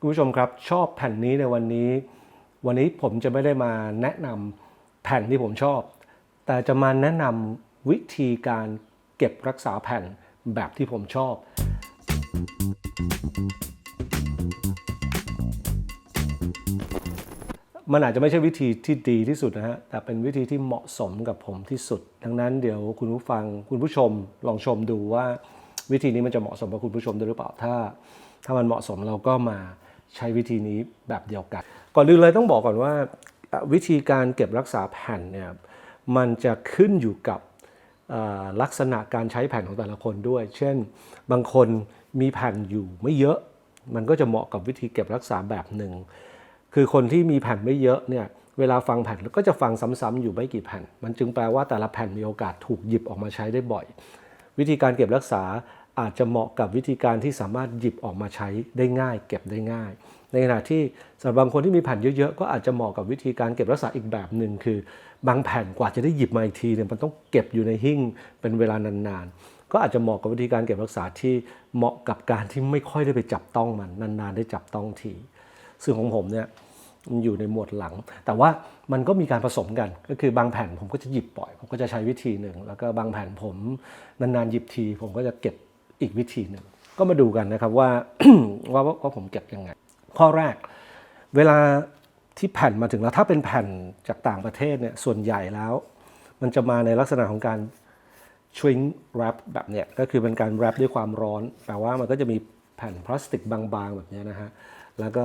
คุณผู้ชมครับชอบแผ่นนี้ในวันนี้ วันนี้ผมจะไม่ได้มาแนะนำแผ่นที่ผมชอบ แต่จะมาแนะนำวิธีการเก็บรักษาแผ่นแบบที่ผมชอบ มันอาจจะไม่ใช่วิธีที่ดีที่สุดนะฮะ แต่เป็นวิธีที่เหมาะสมกับผมที่สุด ดังนั้นเดี๋ยวคุณผู้ฟังคุณผู้ชมลองชมดูว่าวิธีนี้มันจะเหมาะสมกับคุณผู้ชมด้วยหรือเปล่าถ้า ถ้ามันเหมาะสมเราก็มา ใช้วิธีนี้แบบเดียวกัน ก่อนอื่นเลยต้องบอกก่อนว่าวิธีการเก็บรักษาแผ่นเนี่ยมันจะขึ้นอยู่กับลักษณะการใช้แผ่นของแต่ละคนด้วย เช่น บางคนมีแผ่นอยู่ไม่เยอะ มันก็จะเหมาะกับวิธีเก็บรักษาแบบหนึ่ง คือคนที่มีแผ่นไม่เยอะเนี่ย เวลาฟังแผ่นก็จะฟังซ้ำๆอยู่ไม่กี่แผ่น มันจึงแปลว่าแต่ละแผ่นมีโอกาสถูกหยิบออกมาใช้ได้บ่อย วิธีการเก็บรักษา อาจจะเหมาะกับวิธีการที่สามารถหยิบออกมาใช้ได้ง่าย เก็บได้ง่าย ในขณะที่สำหรับบางคนที่มีแผ่นเยอะๆ ก็อาจจะเหมาะกับวิธีการเก็บรักษาอีกแบบหนึ่งคือบางแผ่นกว่าจะได้หยิบมาอีกทีเนี่ยมันต้องเก็บอยู่ในหิ้งเป็นเวลานานๆ ก็อาจจะเหมาะกับวิธีการเก็บรักษาที่เหมาะกับการที่ไม่ค่อยได้ไปจับต้องมันนานๆ ได้จับต้องทีซึ่งของผมเนี่ยมันอยู่ในหมวดหลัง แต่ว่ามันก็มีการผสมกัน ก็คือบางแผ่นผมก็จะหยิบปล่อย ผมก็จะใช้วิธีหนึ่ง แล้วก็บางแผ่นผมนานๆหยิบที ผมก็จะเก็บ อีกวิธีหนึ่ง ก็มาดูกันนะครับว่าว่าว่าผมเก็บยังไง ข้อแรก เวลาที่แผ่นมาถึงแล้วถ้าเป็นแผ่นจากต่างประเทศเนี่ยส่วนใหญ่แล้ว มันจะมาในลักษณะของการ shrink wrap แบบเนี้ยก็คือเป็นการ wrap ด้วยความร้อน แปลว่ามันก็จะมีแผ่นพลาสติกบางๆ แบบนี้นะฮะ แล้วก็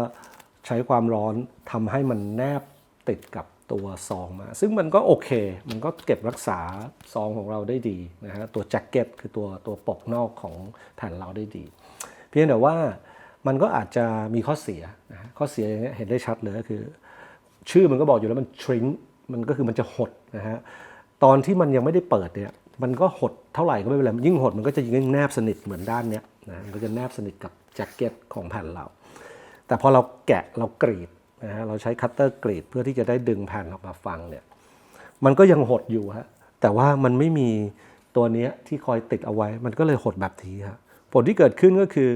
ใช้ความร้อนทำให้มันแนบติดกับ ตัวซองมา ซึ่งมันก็โอเค มันก็เก็บรักษาซองของเราได้ดีนะฮะตัวแจ็คเก็ตคือตัวตัวปกนอกของแผ่นเราได้ดี เพียงแต่ว่ามันก็อาจจะมีข้อเสียนะข้อเสียอย่างเงี้ยเห็นได้ชัดเลยก็คือ ชื่อมันก็บอกอยู่แล้วมัน shrink มันก็คือมันจะหดนะฮะตอนที่มันยังไม่ได้เปิดเนี่ยมันก็หดเท่าไหร่ก็ไม่เป็นไรยิ่งหดมันก็จะยิ่งแนบสนิทเหมือนด้านเนี้ยนะมันก็จะแนบสนิทกับแจ็คเก็ตของแผ่นเรา แต่พอเราแกะเรากรีด นะฮะเราใช้คัตเตอร์กรีดเพื่อที่จะได้ดึงแผ่นออกมาฟังเนี่ยมันก็ยังหดอยู่ฮะแต่ว่ามันไม่มีตัวเนี้ยที่คอยติดเอาไว้ มันก็เลยหดแบบนี้ฮะผลที่เกิดขึ้นก็คือ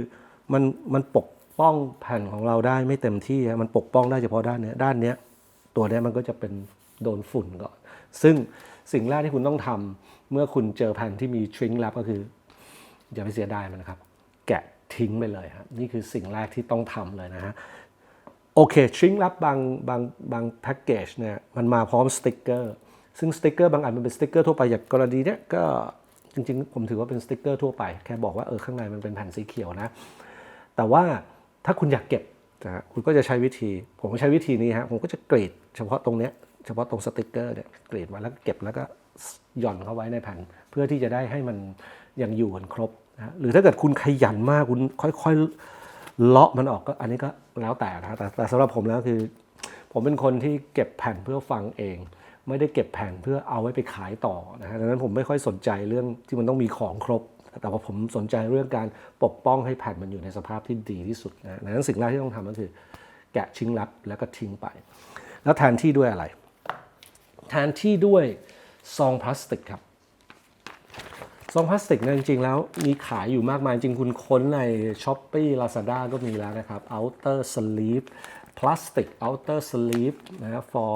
มันมันปกป้องแผ่นของเราได้ไม่เต็มที่ฮะมันปกป้องได้เฉพาะด้านเนี้ยด้านเนี้ยตัวเนี้ยมันก็จะเป็นโดนฝุ่นก่อน ซึ่งสิ่งแรกที่คุณต้องทำเมื่อคุณเจอแผ่นที่มีทริงแลบก็คืออย่าไปเสียดายมันนะครับ แกะทิ้งไปเลยครับนี่คือสิ่งแรกที่ต้องทำเลยนะฮะ โอเคทริงรับบางบางบางแพ็กเกจเนี่ยมันมาพร้อมสติกเกอร์ซึ่งสติกเกอร์บางอันมันเป็นสติกเกอร์ทั่วไปอย่างกรณีเนี้ยก็จริงๆ ผมถือว่าเป็นสติกเกอร์ทั่วไป แค่บอกว่าเออข้างในมันเป็นแผ่นสีเขียวนะ แต่ว่าถ้าคุณอยากเก็บนะฮะคุณก็จะใช้วิธี ผมก็ใช้วิธีนี้ฮะผมก็จะกรีดเฉพาะตรงเนี้ยเฉพาะตรงสติกเกอร์เนี่ยกรีดไว้แล้วเก็บแล้วก็หย่อนเข้าไว้ในแผ่น เพื่อที่จะได้ให้มันยังอยู่กันครบนะฮะหรือถ้าเกิดคุณขยันมากคุณค่อยๆ เลาะมันออกก็อันนี้ก็แล้วแต่นะฮะแต่แต่สำหรับผมแล้วคือ ผมเป็นคนที่เก็บแผ่นเพื่อฟังเอง ไม่ได้เก็บแผ่นเพื่อเอาไว้ไปขายต่อนะฮะดังนั้นผมไม่ค่อยสนใจเรื่องที่มันต้องมีของครบ แต่ว่าผมสนใจเรื่องการปกป้องให้แผ่นมันอยู่ในสภาพที่ดีที่สุดนะดังนั้นสิ่งแรกที่ต้องทำก็คือ แกะชิ้งลับแล้วก็ทิ้งไป แล้วแทนที่ด้วยอะไร แทนที่ด้วยซองพลาสติกครับ ซองพลาสติกเนี่ยจริง ๆ แล้วมีขายอยู่มากมายจริงคุณค้นใน s h อ p e e Lazada ก็มีแล้วนะครับ outer sleeve plastic outer sleeve นะ for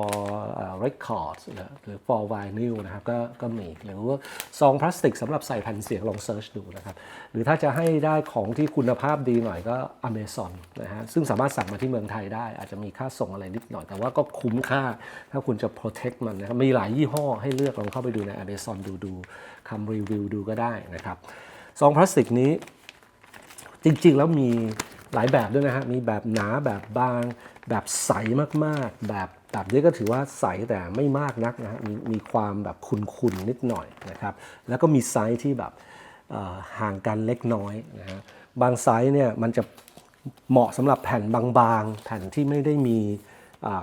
เอ่อ records นะหรือ for vinyl นะครับก็ก็มีหรือว่าซองพลาสติกสำหรับใส่แผ่นเสียงลองเซิร์ชดูนะครับ หรือถ้าจะให้ได้ของที่คุณภาพดีหน่อยก็ Amazon นะฮะซึ่งสามารถสั่งมาที่เมืองไทยได้ อาจจะมีค่าส่งอะไรนิดหน่อย แต่ว่าก็คุ้มค่าถ้าคุณจะ protect มันนะครับ มีหลายยี่ห้อให้เลือกลองเข้าไปดูใน Amazon ดูดูคำรีวิวดูก็ได้นะครับซองพลาสติกนี้จริงๆแล้วมี หลายแบบด้วยนะฮะ มีแบบหนาแบบบาง แบบใสมากๆ แบบแบบนี้ก็ถือว่าใสแต่ไม่มากนักนะฮะ มีมีความแบบคุนๆนิดหน่อยนะครับ แล้วก็มีไซส์ที่แบบห่างกันเล็กน้อยนะฮะ บางไซส์เนี่ยมันจะเหมาะสำหรับแผ่นบางๆ แผ่นที่ไม่ได้มี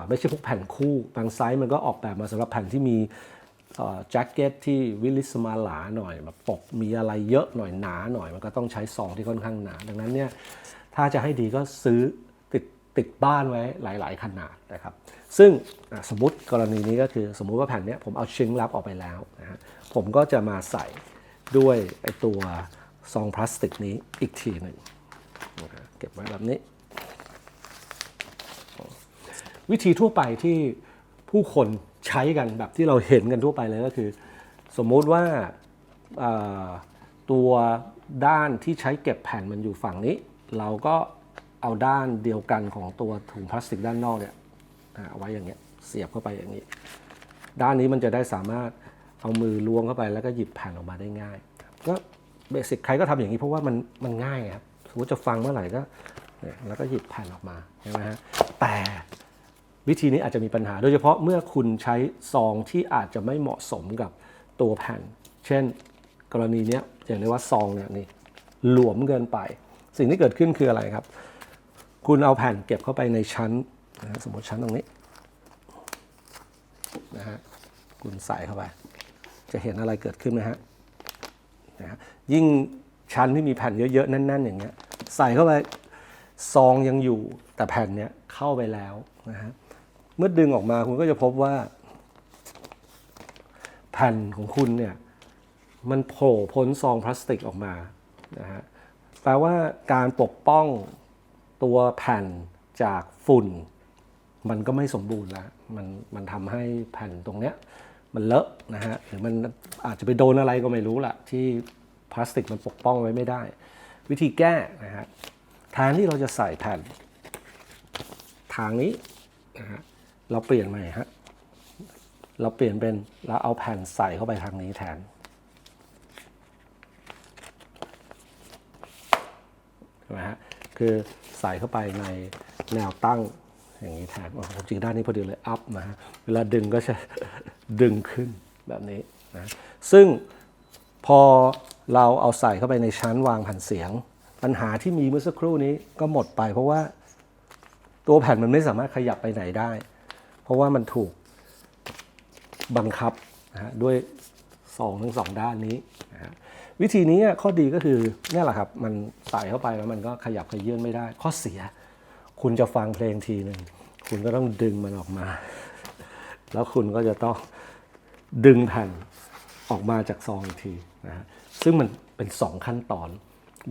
ไม่ใช่พวกแผ่นคู่ บางไซส์มันก็ออกแบบมาสำหรับแผ่นที่มีแจ็คเก็ตที่วิลิสมาหลาหน่อยแบบปกมีอะไรเยอะหน่อยหนาหน่อย มันก็ต้องใช้ซองที่ค่อนข้างหนา ดังนั้นเนี่ย ถ้าจะให้ดีก็ซื้อติดติดบ้านไว้หลาย ๆ ขนาดนะครับ ซึ่งสมมติกรณีนี้ก็คือสมมุติว่าแผ่นนี้ผมเอาชิ้นลับออกไปแล้วนะฮะผมก็จะมาใส่ด้วยไอตัวซองพลาสติกนี้อีกทีหนึ่งเก็บไว้แบบนี้ วิธีทั่วไปที่ผู้คนใช้กันแบบที่เราเห็นกันทั่วไปเลยก็คือ สมมุติว่าอ่าตัวด้านที่ใช้เก็บแผ่นมันอยู่ฝั่งนี้ เราก็เอาด้านเดียวกันของตัวถุงพลาสติกด้านนอกเนี่ยเอาไว้อย่างเงี้ยเสียบเข้าไปอย่างนี้ ด้านนี้มันจะได้สามารถเอามือล้วงเข้าไปแล้วก็หยิบแผ่นออกมาได้ง่ายก็เบสิกใครก็ทำอย่างนี้เพราะว่ามันมันง่ายครับสมมติจะฟังเมื่อไหร่ก็เนี่ยแล้วก็หยิบแผ่นออกมาใช่ไหมฮะแต่วิธีนี้อาจจะมีปัญหา โดยเฉพาะเมื่อคุณใช้ซองที่อาจจะไม่เหมาะสมกับตัวแผ่น เช่น กรณีนี้อย่างนี้ว่าซองเนี่ยนี่หลวมเกินไป สิ่งที่เกิดขึ้นคืออะไรครับ คุณเอาแผ่นเก็บเข้าไปในชั้นนะฮะสมมติชั้นตรงนี้นะฮะคุณใส่เข้าไป จะเห็นอะไรเกิดขึ้นไหมฮะนะฮะยิ่งชั้นที่มีแผ่นเยอะๆแน่น ๆ อย่างเงี้ยใส่เข้าไปซองยังอยู่แต่แผ่นเนี้ยเข้าไปแล้วนะฮะเมื่อดึงออกมาคุณก็จะพบว่า แผ่นของคุณเนี่ยมันโผล่พ้นซองพลาสติกออกมานะฮะ แปลว่าการปกป้องตัวแผ่นจากฝุ่น มันก็ไม่สมบูรณ์แล้วมันมันทำให้แผ่นตรงเนี้ยมันเลอะนะฮะหรือมันอาจจะไปโดนอะไรก็ไม่รู้ละที่พลาสติกมันปกป้องไว้ไม่ได้ วิธีแก้นะฮะแทนที่เราจะใส่แผ่น ทางนี้นะฮะเราเปลี่ยนใหม่ฮะเราเปลี่ยนเป็นเราเอาแผ่นใส่เข้าไปทางนี้แทน ใช่ไหมฮะคือใส่เข้าไปในแนวตั้งอย่างนี้แทนผมจริงด้านนี้พอดีเลยอัพนะฮะเวลาดึงก็จะดึงขึ้นแบบนี้นะซึ่งพอเราเอาใส่เข้าไปในชั้นวางแผ่นเสียง ปัญหาที่มีเมื่อสักครู่นี้ก็หมดไป เพราะว่าตัวแผ่นมันไม่สามารถขยับไปไหนได้ เพราะว่ามันถูกบังคับนะฮะด้วยสองทั้งสองด้านนี้ วิธีนี้ข้อดีก็คือเนี่ยแหละครับมันใส่เข้าไปแล้วมันก็ขยับขยื่นไม่ได้ ข้อเสีย คุณจะฟังเพลงทีหนึ่งคุณก็ต้องดึงมันออกมา แล้วคุณก็จะต้องดึงแผ่นออกมาจากซองอีกทีนะฮะซึ่งมันเป็นสองขั้นตอน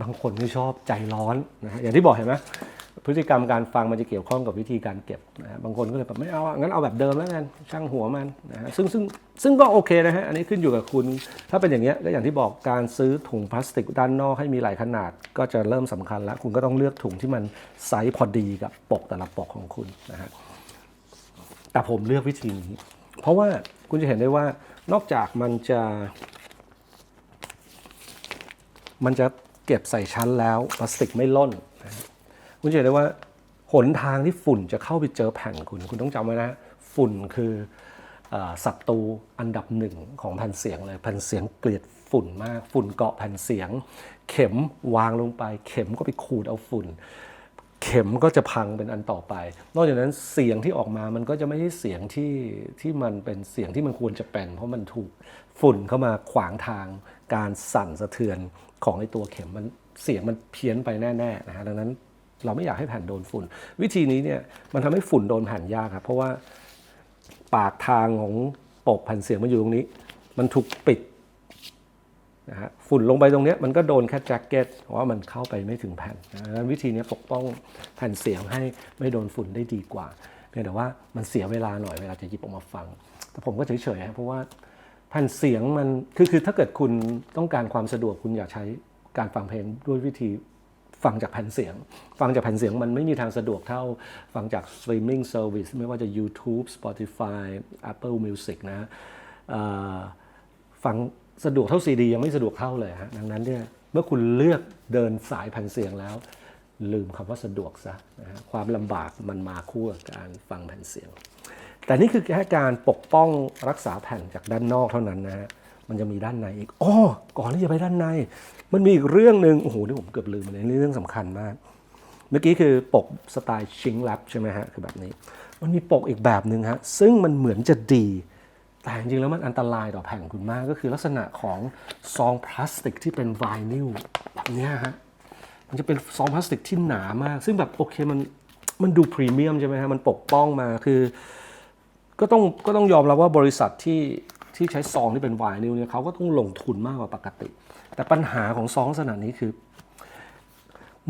บางคนที่ชอบใจร้อนนะฮะอย่างที่บอกเห็นไหม พฤติกรรมการฟังมันจะเกี่ยวข้องกับวิธีการเก็บนะฮะบางคนก็เลยแบบไม่เอางั้นเอาแบบเดิมแล้วกันช่างหัวมันนะฮะซึ่งซึ่งซึ่งก็โอเคนะฮะอันนี้ขึ้นอยู่กับคุณ ถ้าเป็นอย่างเงี้ยก็อย่างที่บอกการซื้อถุงพลาสติกด้านนอกให้มีหลายขนาด ก็จะเริ่มสำคัญแล้ว คุณก็ต้องเลือกถุงที่มันไซส์พอดีกับปกแต่ละปกของคุณนะฮะแต่ผมเลือกวิธีนี้ เพราะว่าคุณจะเห็นได้ว่านอกจากมันจะ มันจะเก็บใส่ชั้นแล้วพลาสติกไม่ล่น คุณจะเห็นได้ว่าหนทางที่ฝุ่นจะเข้าไปเจอแผ่นคุณ คุณต้องจำไว้นะ ฝุ่นคือศัตรูอันดับหนึ่งของแผ่นเสียงเลยแผ่นเสียงเกลียดฝุ่นมาก ฝุ่นเกาะแผ่นเสียง เข็มวางลงไป เข็มก็ไปขูดเอาฝุ่น เข็มก็จะพังเป็นอันต่อไป นอกจากนั้นเสียงที่ออกมามันก็จะไม่ใช่เสียงที่ที่มันเป็นเสียงที่มันควรจะเป็น เพราะมันถูกฝุ่นเข้ามาขวางทางการสั่นสะเทือนของไอตัวเข็มมันเสียงมันเพี้ยนไปแน่ๆนะฮะดังนั้น เราไม่อยากให้แผ่นโดนฝุ่น วิธีนี้เนี่ยมันทำให้ฝุ่นโดนแผ่นยากครับ เพราะว่าปากทางของปกแผ่นเสียงมันอยู่ตรงนี้ มันถูกปิดนะฮะฝุ่นลงไปตรงเนี้ยมันก็โดนแค่แจ็คเก็ตเพราะว่ามันเข้าไปไม่ถึงแผ่นนะดังนั้นวิธีนี้ปกป้องแผ่นเสียงให้ไม่โดนฝุ่นได้ดีกว่าเพียงแต่ว่ามันเสียเวลาหน่อยเวลาจะหยิบออกมาฟัง แต่ผมก็เฉยๆฮะเพราะว่าแผ่นเสียงมันคือคือถ้าเกิดคุณต้องการความสะดวกคุณอยากใช้การฟังเพลงด้วยวิธี ฟังจากแผ่นเสียง ฟังจากแผ่นเสียงมันไม่มีทางสะดวกเท่า ฟังจาก streaming service ไม่ว่าจะ YouTube Spotify Apple Music นะฟังสะดวกเท่าซีดียังไม่สะดวกเท่าเลยฮะดังนั้นเนี่ยเมื่อคุณเลือกเดินสายแผ่นเสียงแล้ว ลืมคำว่าสะดวกซะนะฮะความลำบากมันมาคู่กับการฟังแผ่นเสียง แต่นี่คือแค่การปกป้องรักษาแผ่นจากด้านนอกเท่านั้นนะฮะมันจะมีด้านในอีกอ้อก่อนที่จะไปด้านใน มันมีอีกเรื่องหนึ่งโอ้โหนี่ผมเกือบลืมเลยนี่เรื่องสำคัญมาก เมื่อกี้คือปกสไตล์ชิงแลบใช่ไหมฮะคือแบบนี้ มันมีปกอีกแบบหนึ่งฮะซึ่งมันเหมือนจะดี แต่จริงๆแล้วมันอันตรายต่อแผ่นคุณมากก็คือลักษณะของซองพลาสติกที่เป็นไวนิลแบบนี้ฮะมันจะเป็นซองพลาสติกที่หนามาก ซึ่งแบบโอเคมันมันดูพรีเมียมใช่ไหมฮะมันปกป้องมาคือก็ต้องก็ต้องยอมรับว่าบริษัทที่ที่ใช้ซองที่เป็นไวนิลเนี่ยเขาก็ต้องลงทุนมากกว่าปกติ แต่ปัญหาของซองลักษณะนี้คือ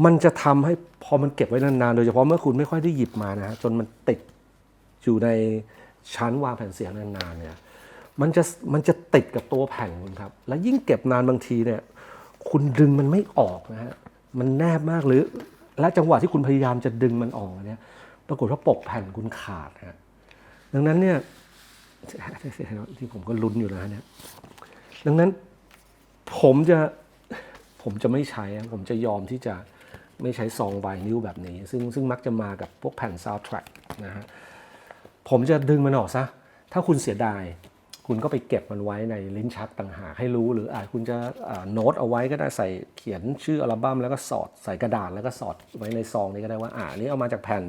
มันจะทำให้พอมันเก็บไว้นานๆ โดยเฉพาะเมื่อคุณไม่ค่อยได้หยิบมานะฮะจนมันติดอยู่ในชั้นวางแผ่นเสียงนานๆเนี่ยมันจะมันจะติดกับตัวแผ่นคุณครับ และยิ่งเก็บนานบางทีเนี่ยคุณดึงมันไม่ออกนะฮะมันแนบมากหรือ และจังหวะที่คุณพยายามจะดึงมันออกเนี่ยปรากฏว่าปกแผ่นคุณขาดฮะดังนั้นเนี่ยที่ผมก็ลุ้นอยู่นะเนี่ยดังนั้น ผมจะผมจะไม่ใช้ ผมจะยอมที่จะไม่ใช้ซองไวนิลแบบนี้ ซึ่งซึ่งมักจะมากับพวกแผ่นซาวด์แทร็กนะฮะ ผมจะดึงมันออกซะ ถ้าคุณเสียดาย คุณก็ไปเก็บมันไว้ในลิ้นชักต่างหากให้รู้ หรืออาจคุณจะโน้ตเอาไว้ก็ได้ใส่เขียนชื่ออัลบั้มแล้วก็สอดใส่กระดาษแล้วก็สอดไว้ในซองนี้ก็ได้ว่าอ่านี้เอามาจากแผ่น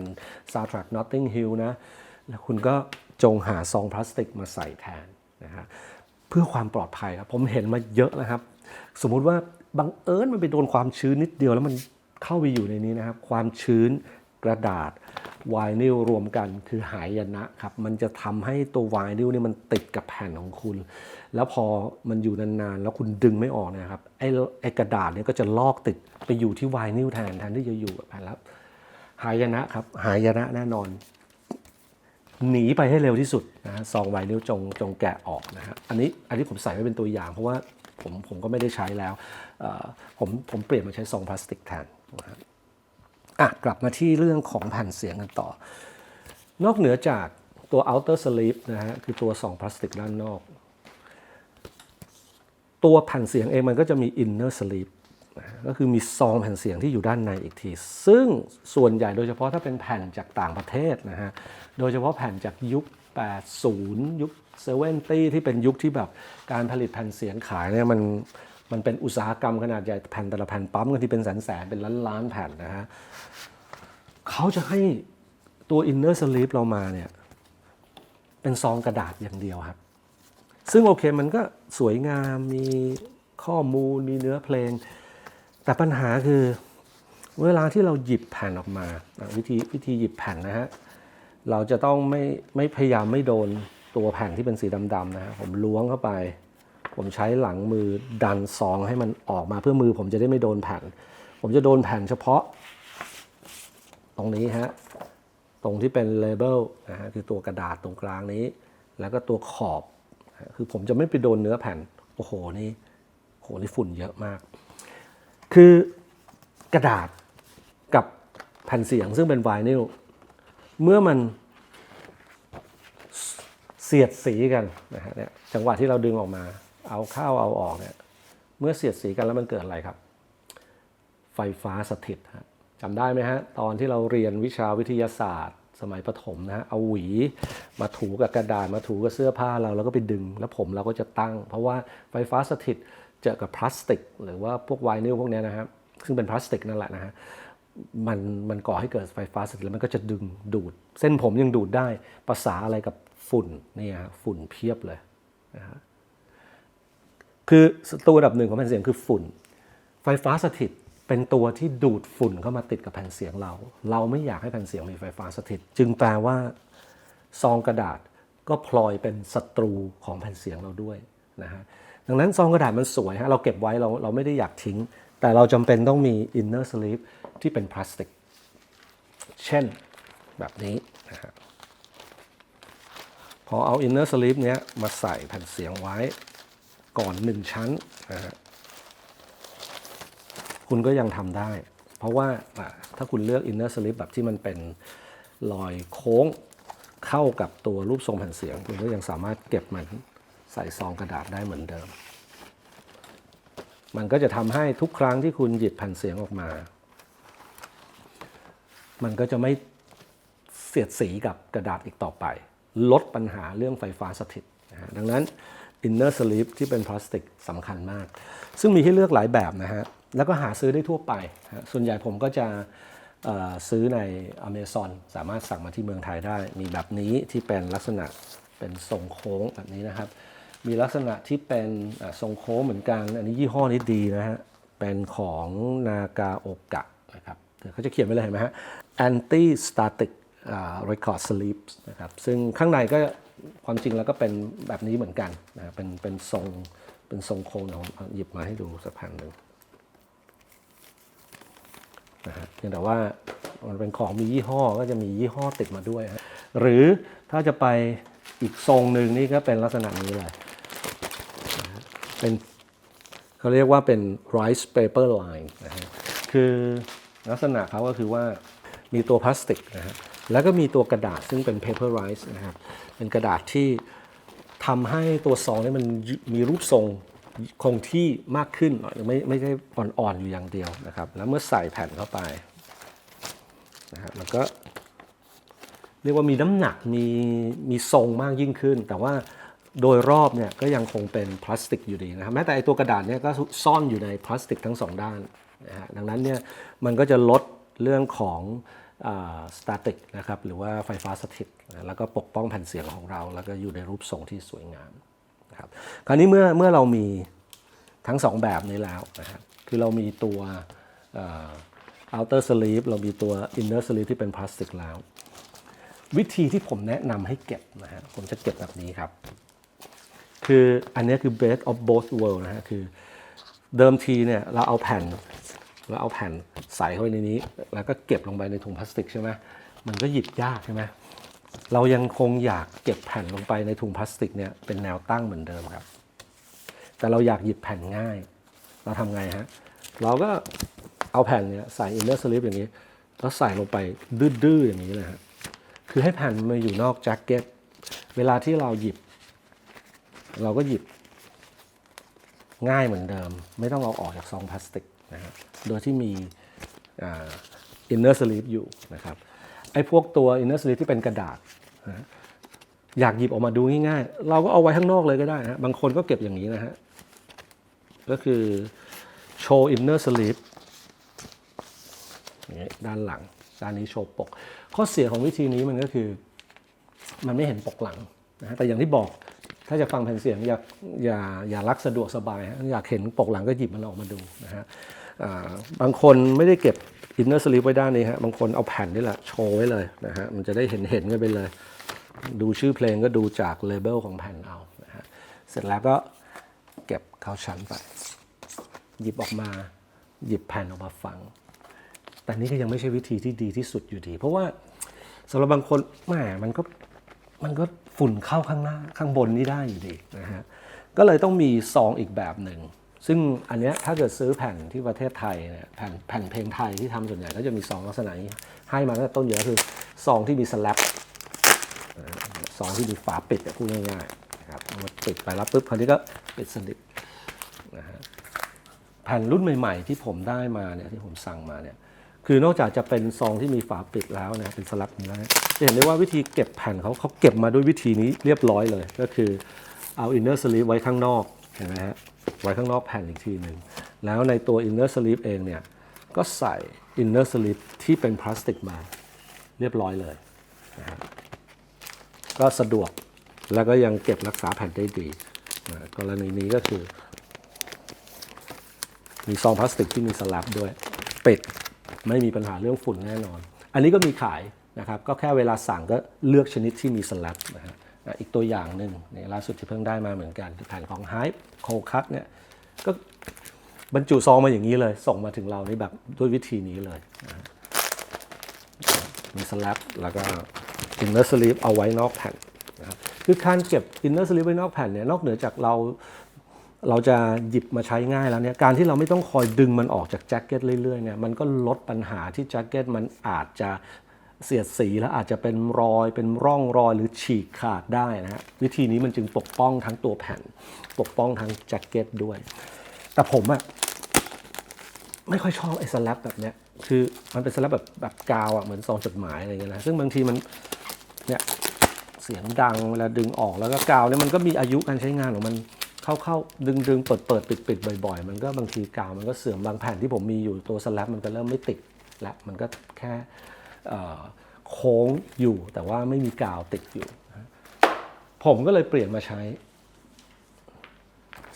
soundtrack Notting Hill นะ แล้วคุณก็จงหาซองพลาสติกมาใส่แทนนะฮะเพื่อความปลอดภัยครับ ผมเห็นมาเยอะนะครับ สมมุติว่าบังเอิญมันไปโดนความชื้นนิดเดียวแล้วมันเข้าไปอยู่ในนี้นะครับ ความชื้นกระดาษไวนิลรวมกันคือหายนะครับ มันจะทำให้ตัวไวนิลนี่มันติดกับแผ่นของคุณ แล้วพอมันอยู่นานๆ แล้วคุณดึงไม่ออกนะครับไอ้ไอ้กระดาษเนี่ยก็จะลอกติดไปอยู่ที่ไวนิลแทนแทนที่จะอยู่กับแผ่นแล้วหายนะครับหายนะแน่นอน หนีไปให้เร็วที่สุดนะฮะซองไวนิลจงจงแกะออกนะฮะอันนี้อันนี้ผมใส่ไว้เป็นตัวอย่างเพราะว่า ผมผมก็ไม่ได้ใช้แล้วผมผมเปลี่ยนมาใช้ซองพลาสติกแทนนะฮะอะกลับมาที่เรื่องของแผ่นเสียงกันต่อ นอกเหนือจากตัว outer sleeve นะฮะคือตัวซองพลาสติกด้านนอก ตัวแผ่นเสียงเองมันก็จะมี inner sleeve ก็คือมีซองแผ่นเสียงที่อยู่ด้านในอีกที ซึ่งส่วนใหญ่โดยเฉพาะถ้าเป็นแผ่นจากต่างประเทศนะฮะ โดยเฉพาะแผ่นจากยุค 80 ยุค70ที่เป็นยุคที่แบบการผลิตแผ่นเสียงขายเนี่ยมันมันเป็นอุตสาหกรรมขนาดใหญ่แผ่นแต่ละแผ่นปั๊มกันที่เป็นแสนแสนเป็นล้านล้านแผ่นนะฮะเขาจะให้ตัว inner sleeve เรามาเนี่ยเป็นซองกระดาษอย่างเดียวครับ ซึ่งโอเคมันก็สวยงามมีข้อมูลมีเนื้อเพลง แต่ปัญหาคือเวลาที่เราหยิบแผ่นออกมา วิธีวิธีหยิบแผ่นนะฮะ เราจะต้องไม่ไม่พยายามไม่โดนตัวแผ่นที่เป็นสีดำๆนะฮะผมล้วงเข้าไป ผมใช้หลังมือดันซองให้มันออกมาเพื่อมือผมจะได้ไม่โดนแผ่น ผมจะโดนแผ่นเฉพาะ ตรงนี้ฮะตรงที่เป็นเลเบลนะฮะคือตัวกระดาษตรงกลางนี้ แล้วก็ตัวขอบ คือผมจะไม่ไปโดนเนื้อแผ่น โอ้โหนี่โหนี่ฝุ่นเยอะมาก คือกระดาษกับแผ่นเสียงซึ่งเป็นไวนิล เมื่อมันเสียดสีกันนะฮะเนี่ยจังหวะที่เราดึงออกมา เอาเข้าเอาออกเนี่ยเมื่อเสียดสีกันแล้วมันเกิดอะไรครับ ไฟฟ้าสถิตฮะจำได้ไหมฮะตอนที่เราเรียนวิชาวิทยาศาสตร์ สมัยประถมนะฮะเอาหวีมาถูกับกระดาษมาถูกับเสื้อผ้าเราแล้วก็ไปดึง แล้วผมเราก็จะตั้ง เพราะว่าไฟฟ้าสถิตเจอกับพลาสติก หรือว่าพวกไวนิลพวกเนี้ยนะครับซึ่งเป็นพลาสติกนั่นแหละนะฮะ มันมันก่อให้เกิดไฟฟ้าสถิตแล้วมันก็จะดึงดูด เส้นผมยังดูดได้ภาษาอะไรกับฝุ่นเนี่ยฝุ่นเพียบเลยนะฮะคือตัวอันดับหนึ่งของแผ่นเสียงคือฝุ่น ไฟฟ้าสถิตเป็นตัวที่ดูดฝุ่นเข้ามาติดกับแผ่นเสียงเรา เราไม่อยากให้แผ่นเสียงมีไฟฟ้าสถิต จึงแปลว่าซองกระดาษก็พลอยเป็นศัตรูของแผ่นเสียงเราด้วยนะฮะดังนั้นซองกระดาษมันสวยฮะเราเก็บไว้เราเราไม่ได้อยากทิ้ง แต่เราจำเป็นต้องมี inner sleeve ที่เป็นพลาสติก เช่นแบบนี้นะฮะพอเอา inner sleeve เนี้ยมาใส่แผ่นเสียงไว้ก่อนหนึ่งชั้นนะฮะคุณก็ยังทำได้ เพราะว่าอะถ้าคุณเลือก inner sleeve แบบที่มันเป็นรอยโค้งเข้ากับตัวรูปทรงแผ่นเสียง คุณก็ยังสามารถเก็บมันใส่ซองกระดาษได้เหมือนเดิม มันก็จะทำให้ทุกครั้งที่คุณหยิบแผ่นเสียงออกมา มันก็จะไม่เสียดสีกับกระดาษอีกต่อไป ลดปัญหาเรื่องไฟฟ้าสถิตนะฮะดังนั้น inner sleeve ที่เป็นพลาสติกสำคัญมาก ซึ่งมีให้เลือกหลายแบบนะฮะ แล้วก็หาซื้อได้ทั่วไป ส่วนใหญ่ผมก็จะซื้อใน Amazon สามารถสั่งมาที่เมืองไทยได้ มีแบบนี้ที่เป็นลักษณะเป็นทรงโค้งแบบนี้นะครับ มีลักษณะที่เป็นทรงโค้งเหมือนกัน อันนี้ยี่ห้อนี้ดีนะฮะ เป็นของนากาโอกะนะครับเขาจะเขียนไว้เลยเห็นไหมฮะ anti static record sleeves นะครับ ซึ่งข้างในก็ความจริงแล้วก็เป็นแบบนี้เหมือนกันนะเป็นเป็นทรงเป็นทรงโค้งเดี๋ยวผมหยิบมาให้ดูสักแผ่นหนึ่งนะฮะเพียงแต่ว่ามันเป็นของมียี่ห้อก็จะมียี่ห้อติดมาด้วยฮะหรือถ้าจะไปอีกทรงหนึ่งนี่ก็เป็นลักษณะนี้เลย เป็นเขาเรียกว่าเป็น rice paper line นะฮะคือลักษณะเขาก็คือว่ามีตัวพลาสติกนะฮะแล้วก็มีตัวกระดาษซึ่งเป็น paper rice นะครับเป็นกระดาษที่ทำให้ตัวซองนี่มันมีรูปทรงคงที่มากขึ้นหน่อยไม่ไม่ใช่อ่อนๆอยู่อย่างเดียวนะครับ แล้วเมื่อใส่แผ่นเข้าไปนะครับมันก็เรียกว่ามีน้ำหนักมีมีทรงมากยิ่งขึ้น แต่ว่า โดยรอบเนี่ยก็ยังคงเป็นพลาสติกอยู่ดีนะครับแม้แต่ไอตัวกระดาษเนี่ยก็ซ่อนอยู่ในพลาสติกทั้งสองด้านนะฮะดังนั้นเนี่ยมันก็จะลดเรื่องของสแตติกนะครับหรือว่าไฟฟ้าสถิตนะแล้วก็ปกป้องแผ่นเสียงของเรา แล้วก็อยู่ในรูปทรงที่สวยงามนะครับคราวนี้เมื่อเมื่อเรามีทั้งสองแบบนี้แล้วนะครับคือเรามีตัวอ่อ outer sleeve เรามีตัว inner sleeve ที่เป็นพลาสติกแล้ว วิธีที่ผมแนะนำให้เก็บนะฮะผมจะเก็บแบบนี้ครับ คืออันนี้คือ best of both world นะฮะคือเดิมทีเนี่ยเราเอาแผ่นเราเอาแผ่นใส่เข้าไปในนี้ แล้วก็เก็บลงไปในถุงพลาสติกใช่ไหมมันก็หยิบยากใช่ไหมเรายังคงอยากเก็บแผ่นลงไปในถุงพลาสติกเนี่ยเป็นแนวตั้งเหมือนเดิมครับ แต่เราอยากหยิบแผ่นง่าย เราทำไงฮะ เราก็เอาแผ่นเนี่ยใส่ inner sleeve อย่างนี้ แล้วใส่ลงไปดื้อๆอย่างนี้นะฮะคือให้แผ่นมาอยู่นอกแจ็คเก็ตเวลาที่เราหยิบ เราก็หยิบง่ายเหมือนเดิม ไม่ต้องเอาออกจากซองพลาสติกนะฮะโดยที่มีอินเนอร์สลีปอยู่นะครับไอ้พวกตัวอินเนอร์สลีปที่เป็นกระดาษนะอยากหยิบออกมาดูง่ายๆ เราก็เอาไว้ข้างนอกเลยก็ได้นะบางคนก็เก็บอย่างนี้นะฮะ ก็คือโชว์อินเนอร์สลีปอย่างนี้ด้านหลัง ด้านนี้โชว์ปก ข้อเสียของวิธีนี้มันก็คือ มันไม่เห็นปกหลังนะฮะแต่อย่างที่บอก ถ้าจะฟังแผ่นเสียงอย่าอย่าอย่ารักสะดวกสบายอยากเห็นปกหลังก็หยิบมันออกมาดูนะฮะบางคนไม่ได้เก็บอินเนอร์สลีปไว้ด้านนี้ฮะบางคนเอาแผ่นนี่แหละโชว์ไว้เลยนะฮะมันจะได้เห็นเห็นกันไปเลย ดูชื่อเพลงก็ดูจากเลเบลของแผ่นเอานะฮะเสร็จแล้วก็เก็บเข้าชั้นไป หยิบออกมาหยิบแผ่นออกมาฟัง แต่นี่ก็ยังไม่ใช่วิธีที่ดีที่สุดอยู่ดี เพราะว่าสำหรับบางคนแหมมันก็ มันก็ฝุ่นเข้าข้างหน้าข้างบนนี่ได้อยู่ดีนะฮะก็เลยต้องมีซองอีกแบบหนึ่ง ซึ่งอันเนี้ยถ้าเกิดซื้อแผ่นที่ประเทศไทยเนี่ยแผ่นแผ่นเพลงไทยที่ทำส่วนใหญ่ก็จะมีซองลักษณะนี้ให้มาตั้งแต่ต้นอยู่แล้วคือซองที่มีสแลปนะฮะซองที่มีฝาปิดพูดง่ายๆนะครับมาปิดไปแล้วปุ๊บคราวนี้ก็ปิดสนิทนะฮะแผ่นรุ่นใหม่ ๆ ที่ผมได้มาเนี่ยที่ผมสั่งมาเนี่ย คือนอกจากจะเป็นซองที่มีฝาปิดแล้วนะเป็นสลักนี้แล้วจะเห็นได้ว่าวิธีเก็บแผ่นเขาเขาเก็บมาด้วยวิธีนี้เรียบร้อยเลย ก็คือเอาอินเนอร์สลีฟไว้ข้างนอกเห็นไหมฮะไว้ข้างนอกแผ่นอีกทีหนึ่งแล้วในตัวอินเนอร์สลีฟเองเนี่ยก็ใส่อินเนอร์สลีฟที่เป็นพลาสติกมาเรียบร้อยเลยนะฮะก็สะดวกแล้วก็ยังเก็บรักษาแผ่นได้ดีนะกรณีนี้ก็คือ มีซองพลาสติกที่มีสลับด้วยปิด ไม่มีปัญหาเรื่องฝุ่นแน่นอน อันนี้ก็มีขายนะครับ ก็แค่เวลาสั่งก็เลือกชนิดที่มีสลับนะฮะอีกตัวอย่างหนึ่งนี่ล่าสุดที่เพิ่งได้มาเหมือนกันแผ่นของ Hype โคคัตเนี่ยก็บรรจุซองมาอย่างนี้เลย ส่งมาถึงเราในแบบด้วยวิธีนี้เลยนะฮะมีสลับแล้วก็อินเนอร์สลีปเอาไว้นอกแผ่นนะครับคือการเก็บอินเนอร์สลีปไว้นอกแผ่นเนี่ยนอกเหนือจากเรา เราจะหยิบมาใช้ง่ายแล้วเนี่ยการที่เราไม่ต้องคอยดึงมันออกจากแจ็คเก็ตเรื่อยๆเนี่ยมันก็ลดปัญหาที่แจ็คเก็ตมันอาจจะเสียดสีแล้วอาจจะเป็นรอยเป็นร่องรอยหรือฉีกขาดได้นะฮะวิธีนี้มันจึงปกป้องทั้งตัวแผ่น ปกป้องทั้งแจ็คเก็ตด้วย แต่ผมอะไม่ค่อยชอบไอ้สแลปแบบเนี้ยคือมันเป็นสแลปแบบแบบกาวอะเหมือนซองจดหมายอะไรเงี้ยนะซึ่งบางทีมันเนี่ยเสียงดังเวลาดึงออกแล้วก็กาวเนี่ยมันก็มีอายุการใช้งานของมัน เข้าเข้าดึงดึงเปิดเปิดปิดปิดบ่อย ๆ มันก็บางทีกาวมันก็เสื่อมบางแผ่นที่ผมมีอยู่ตัวสแลปมันก็เริ่มไม่ติดและมันก็แค่โค้งอยู่แต่ว่าไม่มีกาวติดอยู่ ผมก็เลยเปลี่ยนมาใช้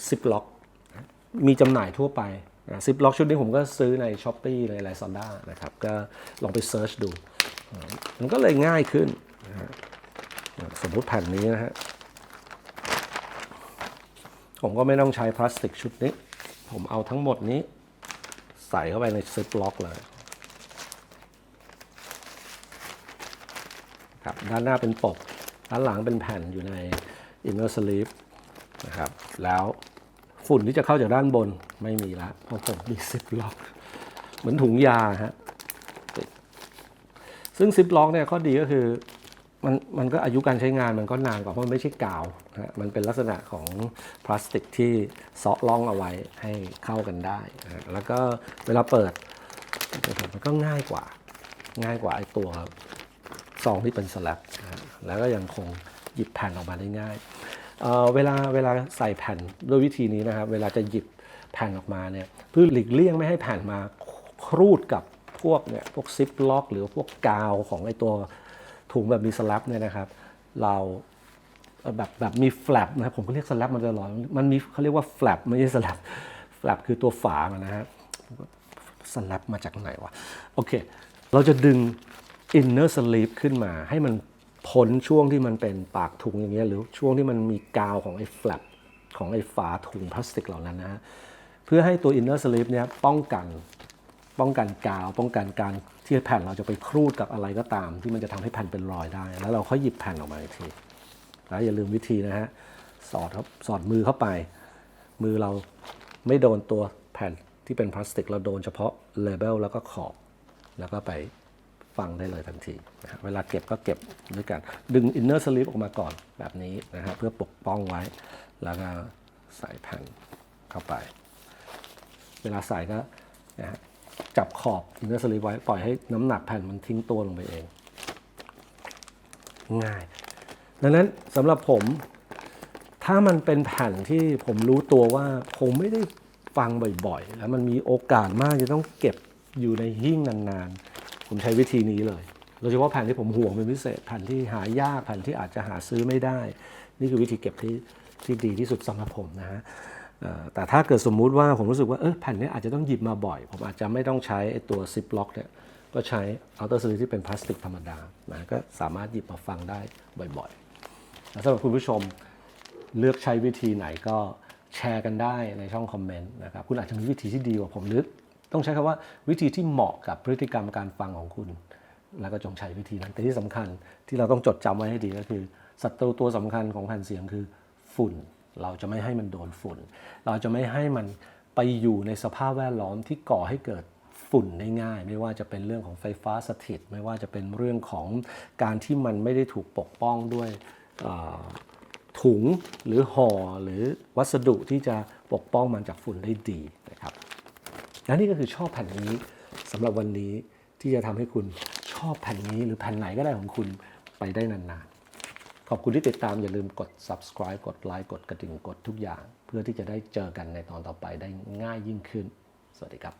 ซิปล็อกมีจำหน่ายทั่วไปซิปล็อกชุดนี้ผมก็ซื้อใน s h อ p e e ใน Lazada นะครับ ก็ลองไปเซิร์ชดู มันก็เลยง่ายขึ้น สมมุติแผ่นนี้นะฮะ ผมก็ไม่ต้องใช้พลาสติกชุดนี้ ผมเอาทั้งหมดนี้ ใส่เข้าไปในซิปล็อกเลยครับด้านหน้าเป็นปก ด้านหลังเป็นแผ่นอยู่ใน inner sleeve นะครับ แล้วฝุ่นที่จะเข้าจากด้านบนไม่มีละเพราะผมมีซิปล็อก เหมือนถุงยาฮะซึ่งซิปล็อกเนี่ยข้อดีก็คือ มันมันก็อายุการใช้งานมันก็นานกว่าเพราะมันไม่ใช่กาวนะฮะมันเป็นลักษณะของพลาสติกที่เซาะล่องเอาไว้ให้เข้ากันได้นะแล้วก็เวลาเปิดมันก็ง่ายกว่า ง่ายกว่าไอ้ตัวซองที่เป็นสลับนะแล้วก็ยังคงหยิบแผ่นออกมาได้ง่ายเเวลาเวลาใส่แผ่นด้วยวิธีนี้นะครับ เวลาจะหยิบแผ่นออกมาเนี่ยเพื่อหลีกเลี่ยงไม่ให้แผ่นมาครูดกับพวกเนี่ยพวกซิปล็อก หรือพวกกาวของไอ้ตัว ถุงแบบมีสลับเนี่ยนะครับ เราแบบแบบมีแฟลปนะครับผมก็เรียกสลับมันตลอดมันมีเขาเรียกว่าแฟลปไม่ใช่สลับแฟลปคือตัวฝามันนะฮะสลับมาจากไหนวะโอเค เราจะดึง inner sleeve ขึ้นมา ให้มันพ้นช่วงที่มันเป็นปากถุงอย่างเงี้ยหรือช่วงที่มันมีกาวของไอ้ flap ของไอ้ฝาถุงพลาสติกเหล่านั้นนะฮะเพื่อให้ตัว inner sleeve เนี้ยป้องกัน ป้องกันกาว ป้องกันการที่แผ่นเราจะไปครูดกับอะไรก็ตาม ที่มันจะทำให้แผ่นเป็นรอยได้ แล้วเราค่อยหยิบแผ่นออกมาอีกทีแล้วอย่าลืมวิธีนะฮะสอดครับสอดมือเข้าไป มือเราไม่โดนตัวแผ่นที่เป็นพลาสติกเราโดนเฉพาะเลเบลแล้วก็ขอบแล้วก็ไปฟังได้เลยทันทีนะเวลาเก็บก็เก็บด้วยกัน ดึงอินเนอร์สลิปออกมาก่อนแบบนี้นะฮะเพื่อปกป้องไว้ แล้วก็ใส่แผ่นเข้าไป เวลาใส่ก็นะฮะ จับขอบอินเนอร์สลิปไว้ปล่อยให้น้ำหนักแผ่นมันทิ้งตัวลงไปเอง ง่าย ดังนั้นสำหรับผม ถ้ามันเป็นแผ่นที่ผมรู้ตัวว่าคงไม่ได้ฟังบ่อยๆ แล้วมันมีโอกาสมากจะต้องเก็บอยู่ในหิ้งนานๆ ผมใช้วิธีนี้เลยโดยเฉพาะแผ่นที่ผมห่วงเป็นพิเศษแผ่นที่หายากแผ่นที่อาจจะหาซื้อไม่ได้ นี่คือวิธีเก็บที่ที่ดีที่สุดสำหรับผมนะฮะ แต่ถ้าเกิดสมมุติว่าผมรู้สึกว่าเออแผ่นนี้อาจจะต้องหยิบมาบ่อย ผมอาจจะไม่ต้องใช้ไอตัวซิปล็อกเนี่ยก็ใช้อัลเตอร์สลิที่เป็นพลาสติกธรรมดานะก็สามารถหยิบมาฟังได้บ่อยๆแล้วสำหรับคุณผู้ชมเลือกใช้วิธีไหนก็แชร์กันได้ในช่องคอมเมนต์นะครับคุณอาจจะมีวิธีที่ดีกว่าผมหรือต้องใช้คำว่าวิธีที่เหมาะกับพฤติกรรมการฟังของคุณ แล้วก็จงใช้วิธีนั้นแต่ที่สำคัญที่เราต้องจดจำไว้ให้ดีก็คือศัตรูตัวสำคัญของแผ่นเสียงคือฝุ่น เราจะไม่ให้มันโดนฝุ่น เราจะไม่ให้มันไปอยู่ในสภาพแวดล้อมที่ก่อให้เกิดฝุ่นได้ง่าย ไม่ว่าจะเป็นเรื่องของไฟฟ้าสถิต ไม่ว่าจะเป็นเรื่องของการที่มันไม่ได้ถูกปกป้องด้วยถุงหรือห่อหรือวัสดุที่จะปกป้องมันจากฝุ่นได้ดีนะครับและนี่ก็คือชอบแผ่นนี้สำหรับวันนี้ที่จะทำให้คุณชอบแผ่นนี้หรือแผ่นไหนก็ได้ของคุณไปได้นานๆ ขอบคุณที่ติดตามอย่าลืมกด subscribe กดไลค์กดกระดิ่งกดทุกอย่าง เพื่อที่จะได้เจอกันในตอนต่อไปได้ง่ายยิ่งขึ้น สวัสดีครับ